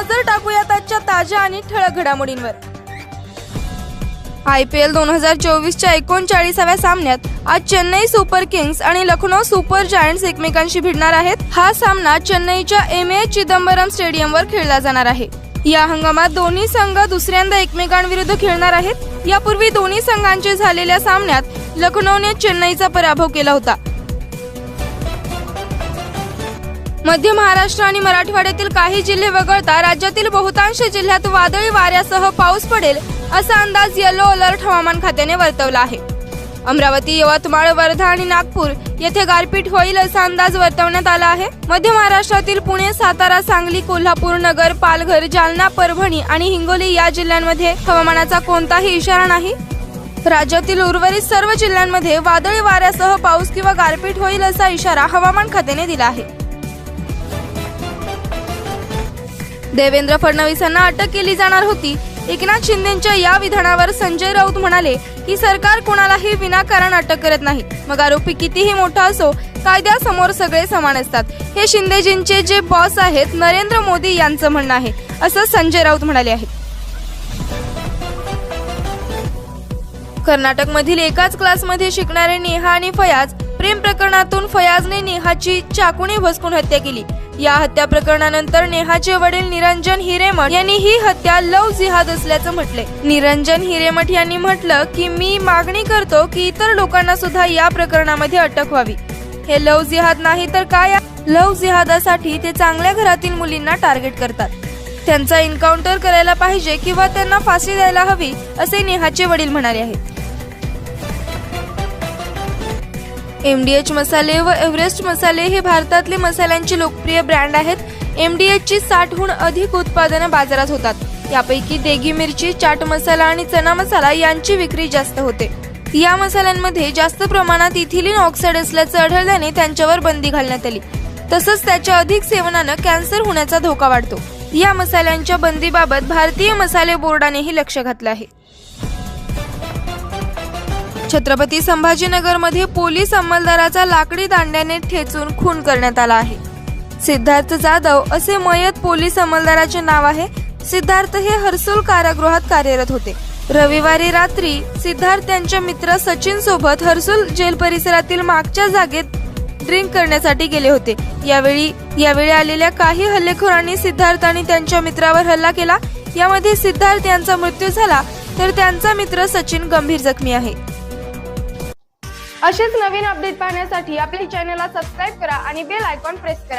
नजर टाकूयात आजच्या ताज्या आणि ठळक घडामोडींवर. आय पी एल दोन हजार चोवीसच्या एकोणचाळीसाव्या सामन्यात आज चेन्नई सुपर किंग्स आणि लखनौ सुपर जायंट्स एकमेकांशी भिडणार आहेत. हा सामना चेन्नईच्या एम ए चिदंबरम स्टेडियमवर खेळला जाणार आहे. या हंगामात दोन्ही संघ दुसऱ्यांदा एकमेकांविरुद्ध खेळणार आहेत. यापूर्वी दोन्ही संघांचे झालेल्या सामन्यात लखनौने चेन्नईचा पराभव केला होता. मध्य महाराष्ट्र आणि मराठवाड्यातील काही जिल्हे वगळता राज्यातील बहुतांश जिल्ह्यात वादळी वाऱ्यासह पाऊस पडेल असा अंदाज येलो अलर्ट हवामान खात्याने वर्तवला आहे. अमरावती यवतमाळ वर्धा आणि नागपूर येथे गारपीट होईल असा अंदाज वर्तवण्यात आला आहे. मध्य महाराष्ट्रातील पुणे सातारा सांगली कोल्हापूर नगर पालघर जालना परभणी आणि हिंगोली या जिल्ह्यांमध्ये हवामानाचा कोणताही इशारा नाही. राज्यातील उर्वरित सर्व जिल्ह्यांमध्ये वादळी वाऱ्यासह पाऊस किंवा गारपीट होईल असा इशारा हवामान खात्याने दिला आहे. देवेंद्र फडणवीसांना अटक केली जाणार होती. एकनाथ शिंदेच्या या विधानावर संजय राऊत म्हणाले की सरकार कोणालाही विनाकारण अटक करत नाही. मग आरोपी कितीही मोठा असो कायद्यासमोर सगळे समान असतात. हे शिंदेजींचे जे बॉस आहेत नरेंद्र मोदी यांचं म्हणणं आहे असं संजय राऊत म्हणाले आहेत. कर्नाटकमधील एकाच क्लासमध्ये शिकणारे नेहा आणि फयाज प्रेम प्रकरणातून फयाजने नेहाची चाकूने भसकून हत्या केली. या हत्या प्रकरणानंतर नेहाचे वडील निरंजन हिरेमठ यांनी ही हत्या लव जिहाद असल्याचं म्हटले निरंजन हिरेमठ यांनी म्हटलं की मी मागणी करतो की इतर लोकांना सुद्धा या प्रकरणामध्ये अटक व्हावी. हे लव जिहाद नाही तर काय? लव जिहादासाठी ते चांगल्या घरातील मुलींना टार्गेट करतात. त्यांचा एन्काउंटर करायला पाहिजे किंवा त्यांना फाशी द्यायला हवी असे नेहाचे वडील म्हणाले आहेत. एमडीएच मसाले व एव्हरेस्ट मसाले हे भारतातले मसाल्यांचे लोकप्रिय ब्रँड आहेत. एम डी एचची साठहून अधिक उत्पादनं बाजारात होतात. यापैकी देगी मिरची चाट मसाला आणि चना मसाला यांची विक्री जास्त होते. या मसाल्यांमध्ये जास्त प्रमाणात इथिलीन ऑक्साईड असल्याचं आढळल्याने त्यांच्यावर बंदी घालण्यात आली. तसंच त्याच्या अधिक सेवनानं कॅन्सर होण्याचा धोका वाढतो. या मसाल्यांच्या बंदीबाबत भारतीय मसाले बोर्डानेही लक्ष घातलं आहे. छत्रपती संभाजीनगरमध्ये पोलीस अंमलदाराचा लाकडी दांड्याने ठेचून खून करण्यात आला आहे. सिद्धार्थ जाधव असे मयत पोलीस अंमलदाराचे नाव आहे. सिद्धार्थ हे हर्सुल कारागृहात कार्यरत होते. रविवारी रात्री सिद्धार्थ त्यांच्या मित्र सचिन सोबत हर्सुल जेल परिसरातील मागच्या जागेत ड्रिंक करण्यासाठी गेले होते. यावेळी यावेळी आलेल्या काही हल्लेखोरांनी सिद्धार्थ आणि त्यांच्या मित्रावर हल्ला केला. यामध्ये सिद्धार्थ यांचा मृत्यू झाला तर त्यांचा मित्र सचिन गंभीर जखमी आहे. असेच नवीन अपडेट पाहण्यासाठी आपल्या चॅनलला सबस्क्राईब करा आणि बेल आयकॉन प्रेस करा.